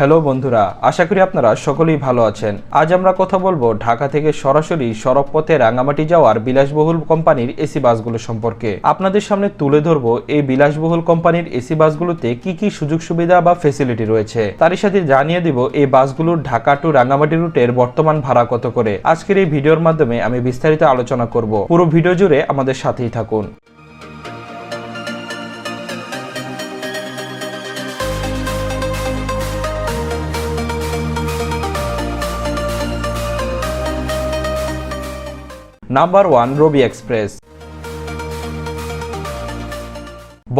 Hello বন্ধুরা, আশা করি আপনারা সকলেই ভালো আছেন। আজ আমরা কথা বলব ঢাকা থেকে সরাসরি সড়ক পথে রাঙামাটি যাওয়ার বিলাসবহুল কোম্পানির এসি বাসগুলো সম্পর্কে। আপনাদের সামনে তুলে ধরবো এই বিলাসবহুল কোম্পানির এসি বাসগুলোতে কি কি সুযোগ সুবিধা বা ফেসিলিটি রয়েছে। তারই সাথে জানিয়ে দিব এই বাসগুলোর ঢাকা টু রাঙামাটি রুটের বর্তমান ভাড়া কত করে। আজকের এই ভিডিওর মাধ্যমে আমি বিস্তারিত আলোচনা করব। পুরো ভিডিও জুড়ে আমাদের সাথেই থাকুন। নাম্বার ওয়ান রবি এক্সপ্রেস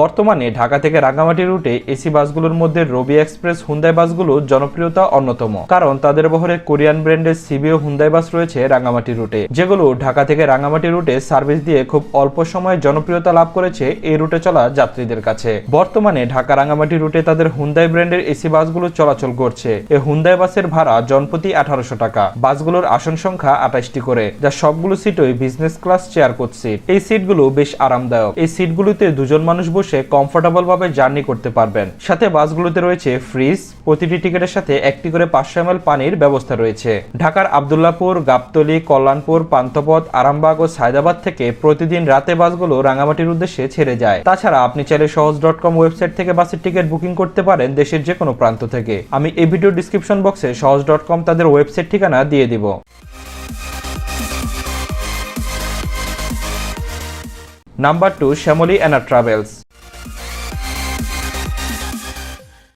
বর্তমানে ঢাকা থেকে রাঙ্গামাটি রুটে এসি বাসগুলোর মধ্যে রবি এক্সপ্রেস হুন্দাই বাসগুলো জনপ্রিয়তা অন্যতম। কারণ তাদের বহরে কোরিয়ান ব্র্যান্ডের সিবিও হুন্দাই বাস রয়েছে রাঙ্গামাটি রুটে। যেগুলো ঢাকা থেকে রাঙ্গামাটি রুটে সার্ভিস দিয়ে খুব অল্প সময়ে জনপ্রিয়তা লাভ করেছে এই রুটে চলা যাত্রীদের কাছে। বর্তমানে ঢাকা রাঙ্গামাটি রুটে তাদের হুন্দাই ব্র্যান্ডের এসি বাসগুলো চলাচল করছে। এই হুন্দাই বাসের ভাড়া জনপ্রতি আঠারোশো টাকা। বাসগুলোর আসন সংখ্যা আঠাশটি করে, যা সবগুলো সিটই business class chair coach seat এই সিটগুলো বেশ আরামদায়ক। এই সিটগুলোতে দুজন মানুষ বসে কমফোর্টেবল ভাবে জার্নি করতে পারবেন। সাথে বাসগুলোতে রয়েছে ফ্রিজ প্রতিটি টিকিটের সাথে একটি করে পাঁচশো এম পানির ব্যবস্থা রয়েছে। ঢাকার আবদুল্লাপুর গাবতলি, কল্যাণপুর, পান্থপথ, আরামবাগ ও সায়দাবাদ থেকে প্রতিদিন রাতে বাসগুলো রাঙামাটির উদ্দেশ্যে ছেড়ে যায়। তাছাড়া আপনি চাইলে সহজ ডট কম ওয়েবসাইট থেকে বাসের টিকিট বুকিং করতে পারেন দেশের যে কোনো প্রান্ত থেকে। আমি এই ভিডিও ডিসক্রিপশন বক্সে সহজ ডট কম তাদের ওয়েবসাইট ঠিকানা দিয়ে দিব। Number two Shyamoli and travels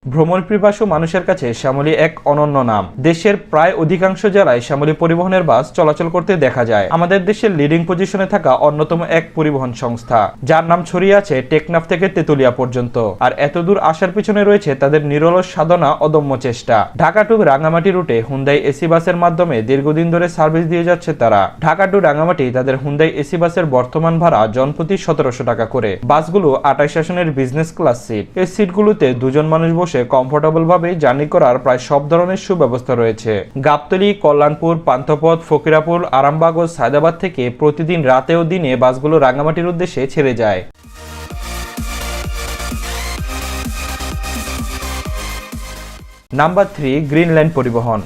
ভ্রমণ পিপাসু মানুষের কাছে শ্যামলী এক অনন্য নাম। দেশের প্রায় অধিকাংশ জেলায় শ্যামলী পরিবহনের বাস চলাচল করতে দেখা যায়। আমাদের দেশের লিডিং পজিশনে থাকা অন্যতম এক পরিবহন সংস্থা, যার নাম ছড়িয়ে আছে টেকনাফ থেকে তেতুলিয়া পর্যন্ত। আর এতদূর আসার পিছনে রয়েছে তাদের নিরলস সাধনা, অদম্য চেষ্টা। ঢাকা টু রাঙামাটি রুটে হুন্দাই এসি বাসের মাধ্যমে দীর্ঘদিন ধরে সার্ভিস দিয়ে যাচ্ছে তারা। ঢাকা টু রাঙামাটি তাদের হুন্দাই এসি বাসের বর্তমান ভাড়া জনপ্রতি সতেরোশো টাকা করে। বাসগুলো আঠাশ আসনের বিজনেস ক্লাস সিট এই সিটগুলোতে দুজন মানুষ বসে কমফোর্টেবল ভাবে জার্নি করার প্রায় সব ধরনের সুব্যবস্থা রয়েছে। গাবতলি, কল্যাণপুর, পান্থপথ, ফকিরাপুর, আরামবাগ ও সায়দাবাদ থেকে প্রতিদিন রাতে ও দিনে বাসগুলো রাঙামাটির উদ্দেশ্যে ছেড়ে যায়। নাম্বার থ্রি গ্রিনল্যান্ড পরিবহন।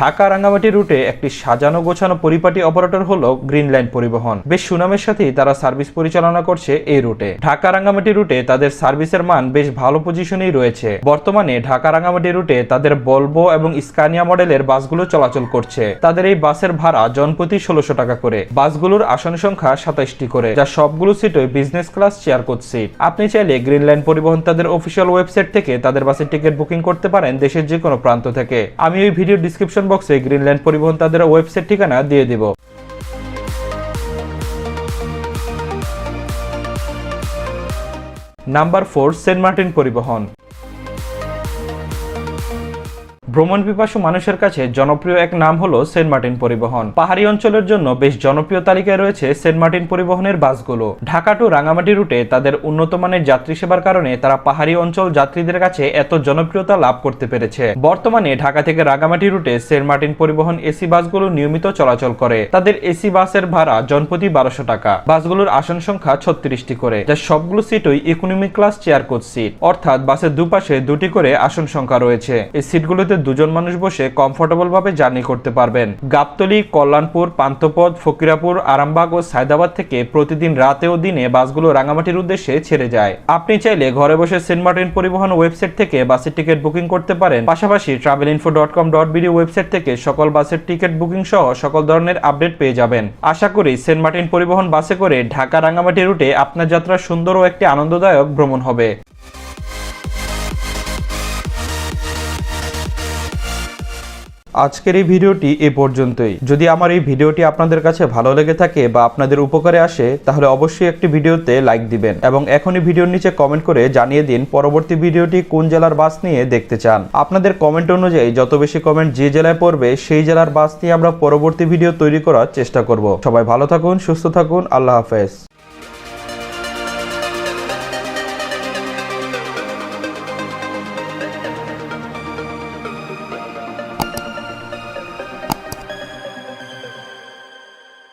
ঢাকা রাঙ্গামাটি রুটে একটি সাজানো গোছানো পরিপাটি অপারেটর হলো গ্রিন লাইন পরিবহন। বেশ সুনামের সাথেই তারা সার্ভিস পরিচালনা করছে এই রুটে। ঢাকা রাঙ্গামাটি রুটে তাদের সার্ভিসের মান বেশ ভালো পজিশনেই রয়েছে। বর্তমানে ঢাকা রাঙ্গামাটি রুটে তাদের বলব এবং স্কানিয়া মডেলের বাসগুলো চলাচল করছে। তাদের এই বাসের ভাড়া জনপ্রতি ষোলোশো টাকা করে। বাসগুলোর আসন সংখ্যা সাতাইশটি করে, যা সবগুলো সিটই business class chair coach seat আপনি চাইলে গ্রিন লাইন পরিবহন তাদের অফিসিয়াল ওয়েবসাইট থেকে তাদের বাসের টিকিট বুকিং করতে পারেন দেশের যে কোনো প্রান্ত থেকে। আমি ওই ভিডিও ডিসক্রিপশন বক্সে গ্রিনল্যান্ড পরিবহন তাদের ওয়েবসাইট ঠিকানা দিয়ে দিব। নাম্বার ফোর সেন্ট মার্টিন পরিবহন। ভ্রমণ পিপাসু মানুষের কাছে জনপ্রিয় এক নাম হলো সেন্ট মার্টিন পরিবহন। পাহাড়ি অঞ্চলের জন্য বেশ জনপ্রিয় তালিকায় রয়েছে সেন্ট মার্টিন পরিবহনের বাসগুলো। ঢাকা টু রাঙামাটি রুটে তাদের উন্নত মানের যাত্রী সেবার কারণে তারা পাহাড়ি অঞ্চল যাত্রীদের কাছে এত জনপ্রিয়তা লাভ করতে পেরেছে। বর্তমানে ঢাকা থেকে রাঙামাটি রুটে সেন্ট মার্টিন পরিবহন এসি বাসগুলো নিয়মিত চলাচল করে। তাদের এসি বাসের ভাড়া জনপ্রতি বারোশো টাকা। বাসগুলোর আসন সংখ্যা ছত্রিশটি করে, যা সবগুলো সিটই economy class chair coach seat অর্থাৎ বাসের দুপাশে দুটি করে আসন সংখ্যা রয়েছে। এই সিটগুলোতে দুজন মানুষ বসে কমফোর্টেবল ভাবে জার্নি করতে পারবেন। গাবতলি, কল্যাণপুর, পান্থপথ, ফকিরাপুর, আরামবাগ ও সায়দাবাদ থেকে প্রতিদিন রাতে ও দিনে বাসগুলো রাঙামাটির উদ্দেশ্যে ছেড়ে যায়। আপনি চাইলে ঘরে বসে সেন্ট মার্টিন পরিবহন ওয়েবসাইট থেকে বাসের টিকিট বুকিং করতে পারেন। পাশাপাশি travel info dot com dot BD website থেকে সকল বাসের টিকিট বুকিং সহ সকল ধরনের আপডেট পেয়ে যাবেন। আশা করি সেন্ট মার্টিন পরিবহন বাসে করে ঢাকা রাঙামাটি রুটে আপনার যাত্রা সুন্দর ও একটি আনন্দদায়ক ভ্রমণ হবে। আজকের এই ভিডিওটি এ পর্যন্তই। যদি আমার এই ভিডিওটি আপনাদের কাছে ভালো লেগে থাকে বা আপনাদের উপকারে আসে, তাহলে অবশ্যই একটি ভিডিওতে লাইক দিবেন এবং এখনই ভিডিওর নিচে কমেন্ট করে জানিয়ে দিন পরবর্তী ভিডিওটি কোন জেলার বাস নিয়ে দেখতে চান। আপনাদের কমেন্ট অনুযায়ী যত বেশি কমেন্ট যে জেলায় পড়বে, সেই জেলার বাস নিয়ে আমরা পরবর্তী ভিডিও তৈরি করার চেষ্টা করব। সবাই ভালো থাকুন, সুস্থ থাকুন, আল্লাহ হাফেজ।